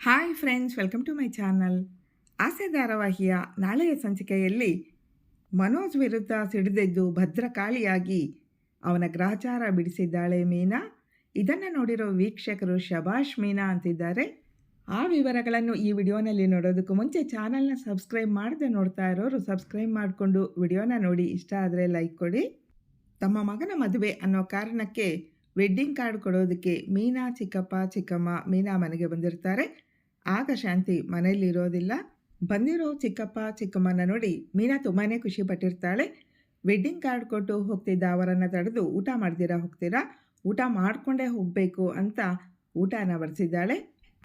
Hi friends welcome to my channel Aase ಧಾರಾವಾಹಿಯ ನಾಳೆಯ ಸಂಚಿಕೆಯಲ್ಲಿ ಮನೋಜ್ ವಿರುದ್ಧ ಸಿಡಿದೆದ್ದು ಭದ್ರಕಾಳಿಯಾಗಿ ಅವನ ಗ್ರಹಚಾರ ಬಿಡಿಸಿದ್ದಾಳೆ ಮೀನಾ. ಇದನ್ನು ನೋಡಿರೋ ವೀಕ್ಷಕರು ಶಬಾಷ್ ಮೀನಾ ಅಂತಿದ್ದಾರೆ. ಆ ವಿವರಗಳನ್ನು ಈ ವಿಡಿಯೋನಲ್ಲಿ ನೋಡೋದಕ್ಕೂ ಮುಂಚೆ ಚಾನಲ್ನ ಸಬ್ಸ್ಕ್ರೈಬ್ ಮಾಡದೆ ನೋಡ್ತಾ ಇರೋರು ಸಬ್ಸ್ಕ್ರೈಬ್ ಮಾಡಿಕೊಂಡು ವಿಡಿಯೋನ ನೋಡಿ ಇಷ್ಟ ಆದರೆ ಲೈಕ್ ಕೊಡಿ. ತಮ್ಮ ಮಗನ ಮದುವೆ ಅನ್ನೋ ಕಾರಣಕ್ಕೆ ವೆಡ್ಡಿಂಗ್ ಕಾರ್ಡ್ ಕೊಡೋದಕ್ಕೆ ಮೀನಾ ಚಿಕ್ಕಪ್ಪ ಚಿಕ್ಕಮ್ಮ ಮೀನಾ ಮನೆಗೆ ಬಂದಿರ್ತಾರೆ. ಆಗ ಶಾಂತಿ ಮನೆಯಲ್ಲಿ ಇರೋದಿಲ್ಲ. ಬಂದಿರೋ ಚಿಕ್ಕಪ್ಪ, ಚಿಕ್ಕಮ್ಮನ ನೋಡಿ ಮೀನಾ ತುಂಬಾ ಖುಷಿ ಪಟ್ಟಿರ್ತಾಳೆ. ವೆಡ್ಡಿಂಗ್ ಕಾರ್ಡ್ ಕೊಟ್ಟು ಹೋಗ್ತಿದ್ದ ಅವರನ್ನು ತಡೆದು ಊಟ ಮಾಡ್ತೀರಾ, ಹೋಗ್ತೀರಾ? ಊಟ ಮಾಡಿಕೊಂಡೇ ಹೋಗಬೇಕು ಅಂತ ಊಟನ ಬಡಿಸಿದ್ದಾಳೆ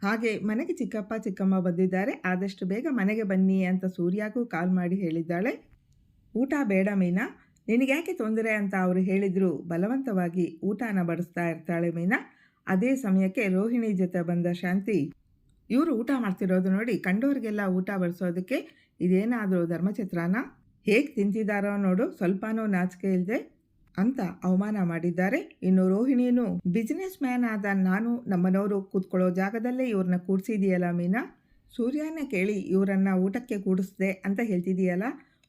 ಹಾಗೆ ಮನೆಗೆ ಚಿಕ್ಕಪ್ಪ, ಚಿಕ್ಕಮ್ಮ ಬಂದಿದ್ದಾರೆ. ಆದಷ್ಟು ಬೇಗ ಮನೆಗೆ ಬನ್ನಿ ಅಂತ ಸೂರ್ಯಾಗೂ ಕಾಲ್ ಮಾಡಿ ಹೇಳಿದ್ದಾಳೆ. ಊಟ ಬೇಡ ಮೀನಾ. ನಿನಗ್ಯಾಕೆ ತೊಂದರೆ ಅಂತ ಅವರು ಹೇಳಿದ್ರು. ಬಲವಂತವಾಗಿ ಊಟನ ಬಡಿಸ್ತಾ ಇರ್ತಾಳೆ ಮೀನಾ. ಅದೇ ಸಮಯಕ್ಕೆ ರೋಹಿಣಿ ಜೊತೆ ಬಂದ ಶಾಂತಿ ಇವರು ಊಟ ಮಾಡ್ತಿರೋದು ನೋಡಿ, ಕಂಡೋರಿಗೆಲ್ಲ ಊಟ ಬಡಿಸೋದಕ್ಕೆ ಇದೇನಾದರೂ ಧರ್ಮಚಿತ್ರಾನ ಹೇಗೆ ತಿಂತಿದ್ದಾರೋ ನೋಡು, ಸ್ವಲ್ಪನೂ ನಾಚಿಕೆ ಇಲ್ಲದೆ ಅಂತ ಅವಮಾನ ಮಾಡಿದ್ದಾರೆ. ಇನ್ನು ರೋಹಿಣಿನೂ ಬಿಸ್ನೆಸ್ ಮ್ಯಾನ್ ಆದ ನಾನು ನಮ್ಮನವರು ಕೂತ್ಕೊಳ್ಳೋ ಜಾಗದಲ್ಲೇ ಇವ್ರನ್ನ ಕೂಡಿಸಿದೆಯಲ್ಲ ಮೀನಾ? ಸೂರ್ಯನ ಕೇಳಿ ಇವರನ್ನ ಊಟಕ್ಕೆ ಕೂಡಿಸ್ದೆ ಅಂತ ಹೇಳ್ತಿದೆಯಲ್ಲ?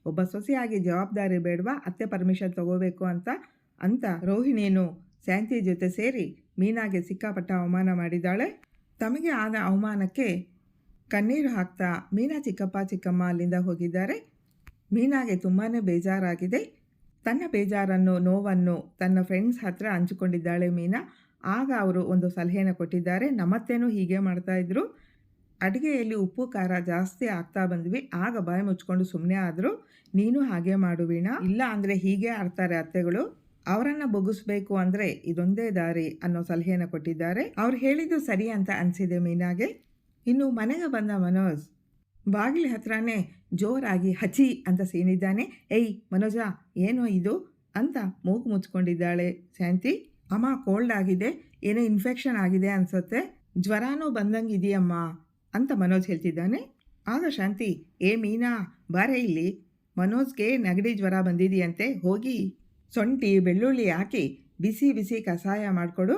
ಒಬ್ಬ ಸೊಸೆಯಾಗಿ ಜವಾಬ್ದಾರಿ ಬೇಡವಾ, ಅತ್ತೆ ಪರ್ಮಿಷನ್ ತಗೋಬೇಕು ಅಂತ? ಅಂತ ರೋಹಿಣಿನೂ ಶಾಂತಿ ಜೊತೆ ಸೇರಿ ಮೀನಾಗೆ ಸಿಕ್ಕಾಪಟ್ಟ ಅವಮಾನ ಮಾಡಿದ್ದಾಳೆ. ತಮಗೆ ಆದ ಅವಮಾನಕ್ಕೆ ಕಣ್ಣೀರು ಹಾಕ್ತಾ ಮೀನಾ ಚಿಕ್ಕಪ್ಪ ಚಿಕ್ಕಮ್ಮ ಅಲ್ಲಿಂದ ಹೋಗಿದ್ದಾರೆ. ಮೀನಾಗೆ ತುಂಬಾ ಬೇಜಾರಾಗಿದೆ. ತನ್ನ ಬೇಜಾರನ್ನು, ನೋವನ್ನು ತನ್ನ ಫ್ರೆಂಡ್ಸ್ ಹತ್ರ ಹಂಚಿಕೊಂಡಿದ್ದಾಳೆ ಮೀನಾ. ಆಗ ಅವರು ಒಂದು ಸಲಹೆನ ಕೊಟ್ಟಿದ್ದಾರೆ. ನಮ್ಮತ್ತೇನೂ ಹೀಗೆ ಮಾಡ್ತಾಯಿದ್ರು ಅಡುಗೆಯಲ್ಲಿ ಉಪ್ಪು, ಖಾರ ಜಾಸ್ತಿ ಆಗ್ತಾ ಬಂದ್ವಿ. ಆಗ ಬಾಯಿ ಮುಚ್ಕೊಂಡು ಸುಮ್ಮನೆ ಆದರೂ. ನೀನು ಹಾಗೆ ಮಾಡು ವೀಣಾ. ಇಲ್ಲ ಅಂದರೆ ಹೀಗೆ ಆಡ್ತಾರೆ ಅತ್ತೆಗಳು. ಅವರನ್ನು ಬೊಗಿಸ್ಬೇಕು ಅಂದ್ರೆ ಇದೊಂದೇ ದಾರಿ ಅನ್ನೋ ಸಲಹೆಯನ್ನು ಕೊಟ್ಟಿದ್ದಾರೆ. ಅವ್ರು ಹೇಳಿದ್ದು ಸರಿ ಅಂತ ಅನಿಸಿದೆ ಮೀನಾಗೆ. ಇನ್ನು ಮನೆಗೆ ಬಂದ ಮನೋಜ್, ಬಾಗಿಲ ಹತ್ರನೇ ಜೋರಾಗಿ ಹಚಿ ಅಂತ ಸೀನಿದ್ದಾನೆ ಏಯ್ ಮನೋಜ, ಏನೋ ಇದು? ಅಂತ ಮೂಗು ಮುಚ್ಕೊಂಡಿದ್ದಾಳೆ ಶಾಂತಿ. ಅಮ್ಮ ಕೋಲ್ಡ್ ಆಗಿದೆ. ಏನೋ ಇನ್ಫೆಕ್ಷನ್ ಆಗಿದೆ ಅನ್ಸುತ್ತೆ. ಜ್ವರನೂ ಬಂದಂಗಿದೆಯಮ್ಮ ಅಂತ ಮನೋಜ್ ಹೇಳ್ತಿದ್ದಾನೆ. ಆಗ ಶಾಂತಿ, ಏ ಮೀನಾ, ಬಾರೆ ಇಲ್ಲಿ. ಮನೋಜ್ಗೆ ನೆಗಡಿ ಜ್ವರ ಬಂದಿದೆಯಂತೆ, ಹೋಗಿ ಸೊಂಟಿ, ಬೆಳ್ಳುಳ್ಳಿ ಹಾಕಿ ಬಿಸಿ ಬಿಸಿ ಕಷಾಯ ಮಾಡಿಕೊಡು.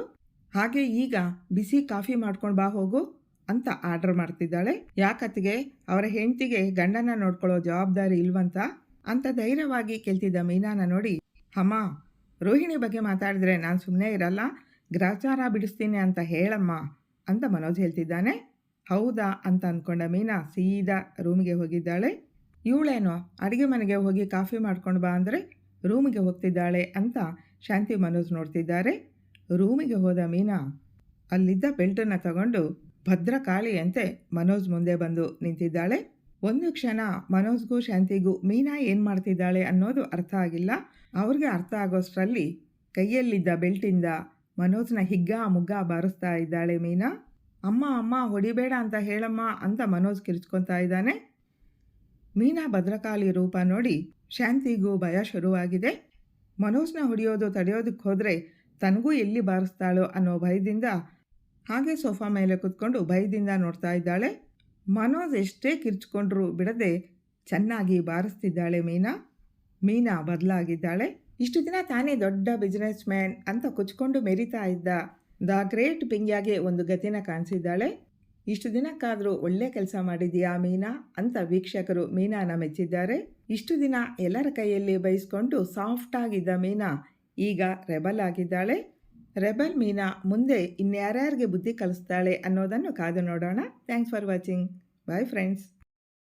ಹಾಗೆ ಈಗ ಬಿಸಿ ಕಾಫಿ ಮಾಡ್ಕೊಂಡು ಬಾ ಹೋಗು ಅಂತ ಆರ್ಡರ್ ಮಾಡ್ತಿದ್ದಾಳೆ. ಯಾಕತ್ತಿಗೆ ಅವರ ಹೆಂಡತಿಗೆ ಗಂಡನ ನೋಡ್ಕೊಳ್ಳೋ ಜವಾಬ್ದಾರಿ ಇಲ್ವಂತ? ಅಂತ ಧೈರ್ಯವಾಗಿ ಕೇಳ್ತಿದ್ದ ಮೀನಾನ ನೋಡಿ, ಅಮ್ಮ, ರೋಹಿಣಿ ಬಗ್ಗೆ ಮಾತಾಡಿದ್ರೆ ನಾನು ಸುಮ್ಮನೆ ಇರಲ್ಲ. ಗ್ರಾಚಾರ ಬಿಡಿಸ್ತೀನಿ ಅಂತ ಹೇಳಮ್ಮ ಅಂತ ಮನೋಜ್ ಹೇಳ್ತಿದ್ದಾನೆ. ಹೌದಾ ಅಂತ ಅಂದ್ಕೊಂಡ ಮೀನಾ ಸೀದಾ ರೂಮಿಗೆ ಹೋಗಿದ್ದಾಳೆ. ಇವಳೇನೋ, ಅಡುಗೆ ಮನೆಗೆ ಹೋಗಿ ಕಾಫಿ ಮಾಡ್ಕೊಂಡು ಬಾ ಅಂದರೆ ರೂಮಿಗೆ ಹೋಗ್ತಿದ್ದಾಳೆ ಅಂತ ಶಾಂತಿ ಮನೋಜ್ ನೋಡ್ತಿದ್ದಾರೆ. ರೂಮಿಗೆ ಹೋದ ಮೀನಾ ಅಲ್ಲಿದ್ದ ಬೆಲ್ಟನ್ನು ತಗೊಂಡು ಭದ್ರಕಾಳಿಯಂತೆ ಮನೋಜ್ ಮುಂದೆ ಬಂದು ನಿಂತಿದ್ದಾಳೆ. ಒಂದು ಕ್ಷಣ ಮನೋಜ್ಗೂ ಶಾಂತಿಗೂ ಮೀನಾ ಏನು ಮಾಡ್ತಿದ್ದಾಳೆ ಅನ್ನೋದು ಅರ್ಥ ಆಗಿಲ್ಲ. ಅವ್ರಿಗೆ ಅರ್ಥ ಆಗೋಷ್ಟರಲ್ಲಿ ಕೈಯಲ್ಲಿದ್ದ ಬೆಲ್ಟಿಂದ ಮನೋಜ್ನ ಹಿಗ್ಗ ಮುಗ್ಗ ಬಾರಿಸ್ತಾ ಇದ್ದಾಳೆ ಮೀನಾ. ಅಮ್ಮ ಅಮ್ಮ, ಹೊಡಿಬೇಡ ಅಂತ ಹೇಳಮ್ಮ ಅಂತ ಮನೋಜ್ ಕಿರ್ಚ್ಕೊತಾ ಇದ್ದಾನೆ. ಮೀನಾ ಭದ್ರಕಾಳಿ ರೂಪ ನೋಡಿ ಶಾಂತಿಗೂ ಭಯ ಶುರುವಾಗಿದೆ. ಮನೋಜ್ನ ಹೊಡೆಯೋದು ತಡೆಯೋದಕ್ಕೆ ಹೋದರೆ ತನಗೂ ಎಲ್ಲಿ ಬಾರಿಸ್ತಾಳೋ ಅನ್ನೋ ಭಯದಿಂದ ಹಾಗೆ ಸೋಫಾ ಮೇಲೆ ಕುತ್ಕೊಂಡು ಭಯದಿಂದ ನೋಡ್ತಾ ಇದ್ದಾಳೆ. ಮನೋಜ್ ಎಷ್ಟೇ ಕಿರ್ಚ್ಕೊಂಡ್ರೂ ಬಿಡದೆ ಚೆನ್ನಾಗಿ ಬಾರಿಸ್ತಿದ್ದಾಳೆ ಮೀನಾ. ಮೀನಾ ಬದಲಾಗಿದ್ದಾಳೆ. ಇಷ್ಟು ದಿನ ತಾನೇ ದೊಡ್ಡ ಬಿಸ್ನೆಸ್ ಮ್ಯಾನ್ ಅಂತ ಕುಚ್ಕೊಂಡು ಮೆರಿತಾ ಇದ್ದ ದ ಗ್ರೇಟ್ ಪಿಂಗ್ಯಾಗೆ ಒಂದು ಗತಿನ ಕಾಣಿಸಿದ್ದಾಳೆ. ಇಷ್ಟು ದಿನಕ್ಕಾದರೂ ಒಳ್ಳೆ ಕೆಲಸ ಮಾಡಿದೀಯಾ ಮೀನಾ? ಅಂತ ವೀಕ್ಷಕರು ಮೀನಾನ ಮೆಚ್ಚಿದ್ದಾರೆ. ಇಷ್ಟು ದಿನ ಎಲ್ಲರ ಕೈಯಲ್ಲಿ ಬಯಸ್ಕೊಂಡು ಸಾಫ್ಟಾಗಿದ್ದ ಮೀನಾ ಈಗ ರೆಬಲ್ ಆಗಿದ್ದಾಳೆ. ರೆಬಲ್ ಮೀನಾ ಮುಂದೆ ಇನ್ಯಾರ್ಯಾರಿಗೆ ಬುದ್ಧಿ ಕಲಿಸ್ತಾಳೆ ಅನ್ನೋದನ್ನು ಕಾದು ನೋಡೋಣ. Thanks for watching. Bye friends.